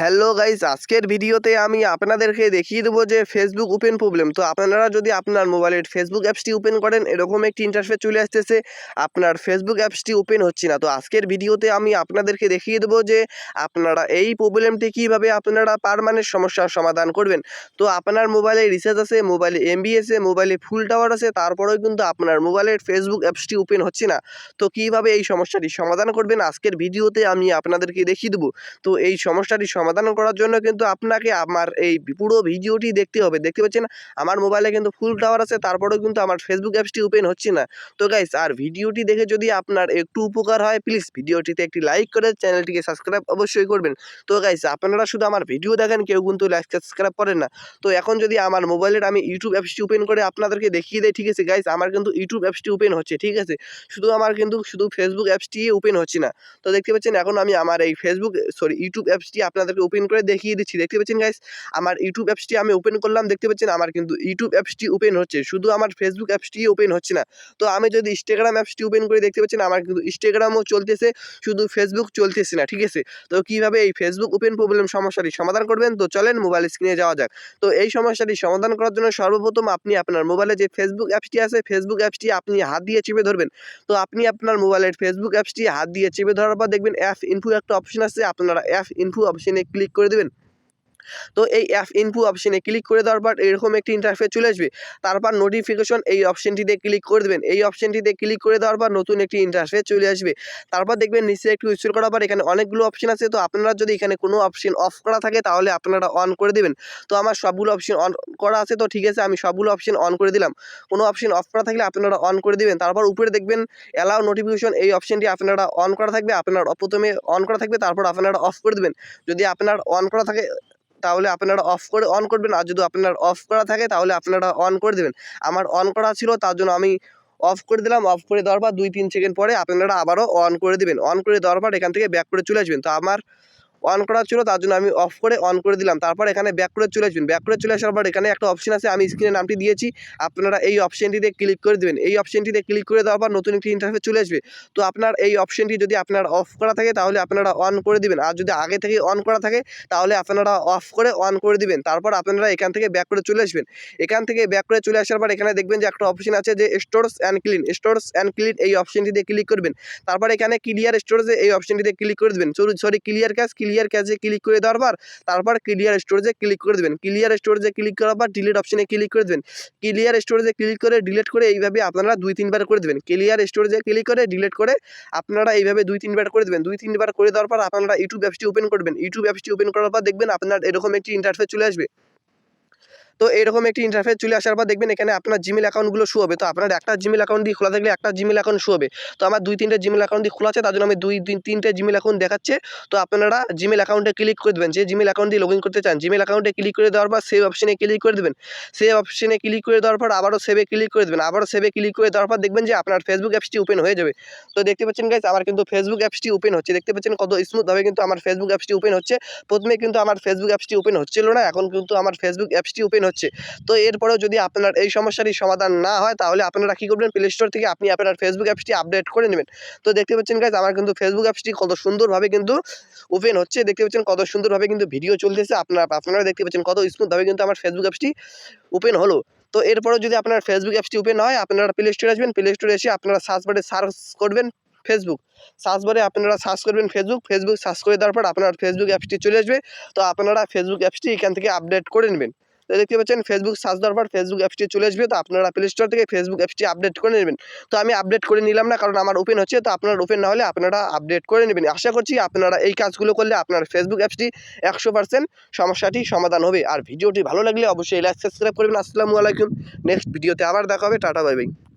Hello guys আজকের ভিডিওতে আমি আপনাদেরকে দেখিয়ে দেবো যে ফেসবুক ওপেন প্রবলেম তো আপনারা যদি আপনার মোবাইলের ফেসবুক অ্যাপসটি ওপেন করেন, এরকম একটি ইন্টারফেস চলে আসতেছে, আপনার ফেসবুক অ্যাপসটি ওপেন হচ্ছে না। তো আজকের ভিডিওতে আমি আপনাদেরকে দেখিয়ে দেবো যে আপনারা এই প্রবলেমটি কীভাবে আপনারা পারমানেন্ট সমস্যার সমাধান করবেন। তো আপনার মোবাইলে রিচার্জ আছে মোবাইলে এমবি আছে মোবাইলে ফুল টাওয়ার আছে, তারপরেও কিন্তু আপনার মোবাইলের ফেসবুক অ্যাপসটি ওপেন হচ্ছে না। তো কীভাবে এই সমস্যাটি সমাধান করবেন, আজকের ভিডিওতে আমি আপনাদেরকে দেখিয়ে দেবো। তো এই সমস্যাটি সমাধান করার জন্য কিন্তু আপনাকে আমার এই পুরো ভিডিওটি দেখতে হবে। দেখতে পাচ্ছেন? আমার মোবাইলে কিন্তু ফুল টাওয়ার আছে, তারপরেও কিন্তু আমার ফেসবুক অ্যাপসটি ওপেন হচ্ছে না। তো গাইস আর ভিডিওটি দেখে যদি আপনার একটু উপকার হয় প্লিজ ভিডিওটিতে একটি লাইক করে চ্যানেলটিকে সাবস্ক্রাইব অবশ্যই করবেন। তো গাইস আপনারা শুধু আমার ভিডিও দেখেন, কেউ কিন্তু লাইক সাবস্ক্রাইব করেন না। তো এখন যদি আমার মোবাইলের আমি ইউটিউব অ্যাপসটি ওপেন করে আপনাদেরকে দেখিয়ে দেয় ঠিক আছে গাইস আমার কিন্তু ইউটিউব অ্যাপসটি ওপেন হচ্ছে, ঠিক আছে? শুধু আমার কিন্তু, শুধু ফেসবুক অ্যাপসটি ওপেন হচ্ছে না। তো দেখতে পাচ্ছেন, এখন আমি আমার এই ফেসবুক সরি ইউটিউব অ্যাপসটি আপনাদেরকে ওপেন করে দেখিয়ে দিচ্ছি। দেখতে পাচ্ছেন গাইস আমার ইউটিউব অ্যাপসটি আমি ওপেন করলাম, দেখতে পাচ্ছেন? আমার কিন্তু ইউটিউব অ্যাপসটি ওপেন হচ্ছে। শুধু আমার ফেসবুক অ্যাপসটি ওপেন হচ্ছে না। তো আমি যদি ইনস্টাগ্রাম অ্যাপসটি ওপেন করে দেখতে পাচ্ছেন, আমার কিন্তু ইনস্টাগ্রামও চলতেছে, শুধু ফেসবুক চলতেছে না, ঠিক আছে? তো কীভাবে এই ফেসবুক ওপেন প্রবলেম সমস্যাটি সমাধান করবেন? তো চলেন মোবাইল স্ক্রিনে যাওয়া যাক। তো এই সমস্যাটি সমাধান করার জন্য সর্বপ্রথম আপনি আপনার মোবাইলে যে ফেসবুক অ্যাপসটি আছে ফেসবুক অ্যাপসটি আপনি হাত দিয়ে চেপে ধরবেন। তো আপনি আপনার মোবাইলের ফেসবুক অ্যাপসটি হাত দিয়ে চেপে ধরার পর দেখবেন অ্যাপ ইনফু একটা অপশন আছে। আপনারা অ্যাপ ইনফু অপশনে ক্লিক করে দেবেন। তো এই অ্যাপ ইনফো অপশনে ক্লিক করে দেওয়ার পর এরকম একটি ইন্টারফেস চলে আসবে। তারপর নোটিফিকেশন এই অপশনটিতে ক্লিক করে দেবেন। এই অপশনটিতে ক্লিক করে দেওয়ার পর নতুন একটি ইন্টারফেস চলে আসবে। তারপর দেখবেন নিচে একটু স্ক্রল করার পর এখানে অনেকগুলো অপশন আছে। তো আপনারা যদি এখানে কোনো অপশন অফ করা থাকে তাহলে আপনারা অন করে দেবেন। তো আমার সবগুলো অপশন অন করা আছে। তো ঠিক আছে, আমি সবগুলো অপশন অন করে দিলাম। কোনো অপশন অফ করা থাকলে আপনারা অন করে দিবেন। তারপর উপরে দেখবেন অ্যালাউ নোটিফিকেশন এই অপশনটি আপনারা অন করা থাকবে। আপনার প্রথমে অন করা থাকবে, তারপর আপনারা অফ করে দেবেন। যদি আপনার অন করা থাকে তাহলে আপনারা অফ করে অন করবেন। আর যদি আপনার অফ করা থাকে, তাহলে আপনারা অন করে দেবেন। আমার অন করা ছিল, তার জন্য আমি অফ করে দিলাম। অফ করে দেওয়ার পর দুই, তিন সেকেন্ড পরে আপনারা আবারও অন করে দেবেন। অন করে দেওয়ার পর এখান থেকে ব্যাক করে চলে আসবেন। তো আমার অন করা ছিল, তার জন্য আমি অফ করে অন করে দিলাম। তারপর এখানে ব্যাক করে চলে আসবেন ব্যাক করে চলে আসার পর এখানে একটা অপশন আছে, আমি স্ক্রিনে নামটি দিয়েছি। আপনারা এই অপশনটিতে ক্লিক করে দেবেন। এই অপশনটিতে ক্লিক করে দেওয়ার পর নতুন একটি ইন্টারফেস চলে আসবে। তো আপনার এই অপশনটি যদি আপনার অফ করা থাকে, তাহলে আপনারা অন করে দিবেন। আর যদি আগে থেকে অন করা থাকে, তাহলে আপনারা অফ করে অন করে দিবেন। তারপর আপনারা এখান থেকে ব্যাক করে চলে আসবেন। এখান থেকে ব্যাক করে চলে আসার পর এখানে দেখবেন যে একটা অপশন আছে যে stores and clean stores and clean এই অপশনটিতে ক্লিক করবেন। তারপর এখানে ক্লিয়ার স্টোরেজে এই অপশনটিতে ক্লিক করে দেবেন। সরি ক্লিয়ার ক্যাশ ক্লিয়ার ক্যাশে ক্লিক করে দেওয়ার পর তারপর ক্লিয়ার স্টোরেজে ক্লিক করে দেবেন। ক্লিয়ার স্টোরেজে ক্লিক করার পর ডিলিট অপশনে ক্লিক করে দেবেন। ক্লিয়ার স্টোরেজে ক্লিক করে ডিলিট করে এইভাবে আপনারা দুই, তিনবার করে দেবেন। ক্লিয়ার স্টোরেজে ক্লিক করে ডিলিট করে আপনারা এইভাবে দুই, তিনবার করে দেবেন। দুই, তিনবার করে দেওয়ার পর আপনারা ইউটিউব অ্যাপসটি ওপেন করবেন ইউটিউব অ্যাপসটি ওপেন করার পর দেখবেন আপনার এরকম একটি ইন্টারফেস চলে আসবে। তো এরকম একটি ইন্টারফেস চলে আসার পর দেখবেন এখানে আপনার জিমেল অ্যাকাউন্টগুলো শো হবে। তো আপনার একটা জিমেল অ্যাকাউন্ট দিয়ে খোলা থাকলে একটা জিমেল অ্যাকাউন্ট শো হবে। তো আমার দুই তিনটে জিমেল অ্যাকাউন্ট দিয়ে খোলা আছে, তার জন্য আমি দুই তিন তিনটে জিমেল অ্যাকাউন্ট দেখাচ্ছে। তো আপনারা জিমেল অ্যাকাউন্টে ক্লিক করে দেবেন। যে জিমেল অ্যাকাউন্ট দিয়ে লগ ইন করতে চান জিমেল অ্যাকাউন্টে ক্লিক করে দেওয়ার পর সেভ অপশনে ক্লিক করে দেবেন। সেভ অপশনে ক্লিক করে দেওয়ার পর আবারও সেভে ক্লিক করে দেবেন। আবারও সেভে ক্লিক করে দেওয়ার পর দেখবেন যে আপনার ফেসবুক অ্যাপসটি ওপেন হয়ে যাবে। তো দেখতে পাচ্ছেন গাইজ আমার কিন্তু ফেসবুক অ্যাপসটি ওপেন হচ্ছে। দেখতে পাচ্ছেন কত স্মুথভাবে কিন্তু আমার ফেসবুক অ্যাপসটি ওপেন হচ্ছে। প্রথমে কিন্তু আমার ফেসবুক অ্যাপসটি ওপেন হচ্ছিল না, এখন কিন্তু আমার ফেসবুক অ্যাপসটি ওপেন হচ্ছে। তো এরপরেও যদি আপনার এই সমস্যারই সমাধান না হয়, তাহলে আপনারা কী করবেন? প্লে স্টোর থেকে আপনি আপনার ফেসবুক অ্যাপসটি আপডেট করে নেবেন। তো দেখতে পাচ্ছেন গাইজ আমার কিন্তু ফেসবুক অ্যাপসটি কত সুন্দরভাবে কিন্তু ওপেন হচ্ছে। দেখতে পাচ্ছেন কত সুন্দরভাবে কিন্তু ভিডিও চলতেছে। আপনারা আপনারা দেখতে পাচ্ছেন কত স্মুথভাবে কিন্তু আমার ফেসবুক অ্যাপসটি ওপেন হলো। তো এরপরেও যদি আপনার ফেসবুক অ্যাপসটি ওপেন হয়, আপনারা প্লে স্টোরে আসবেন। প্লে স্টোরে এসে আপনারা সার্চ বারে সার্চ করবেন ফেসবুক সার্চ বারে আপনারা সার্চ করবেন ফেসবুক ফেসবুক সার্চ করে দেওয়ার পর আপনার ফেসবুক অ্যাপসটি চলে আসবে। তো আপনারা ফেসবুক অ্যাপসটি এখান থেকে আপডেট করে নেবেন। তো দেখতে পাচ্ছেন ফেসবুক সার্চ দেওয়ার পর ফেসবুক অ্যাপসটি চলে আসবে। তো আপনারা প্লে স্টোর থেকে ফেসবুক অ্যাপসটি আপডেট করে নেবেন। তো আমি আপডেট করে নিলাম না, কারণ আমার ওপেন হচ্ছে। তো আপনার ওপেন না হলে আপনারা আপডেট করে নেবেন। আশা করছি আপনারা এই কাজগুলো করলে আপনার ফেসবুক অ্যাপসটি একশো পার্সেন্ট সমস্যাটি সমাধান হবে। আর ভিডিওটি ভালো লাগলে অবশ্যই লাইক সাবস্ক্রাইব করবেন। আসসালামু আলাইকুম। নেক্সট ভিডিওতে আবার দেখা হবে। Tata bye bye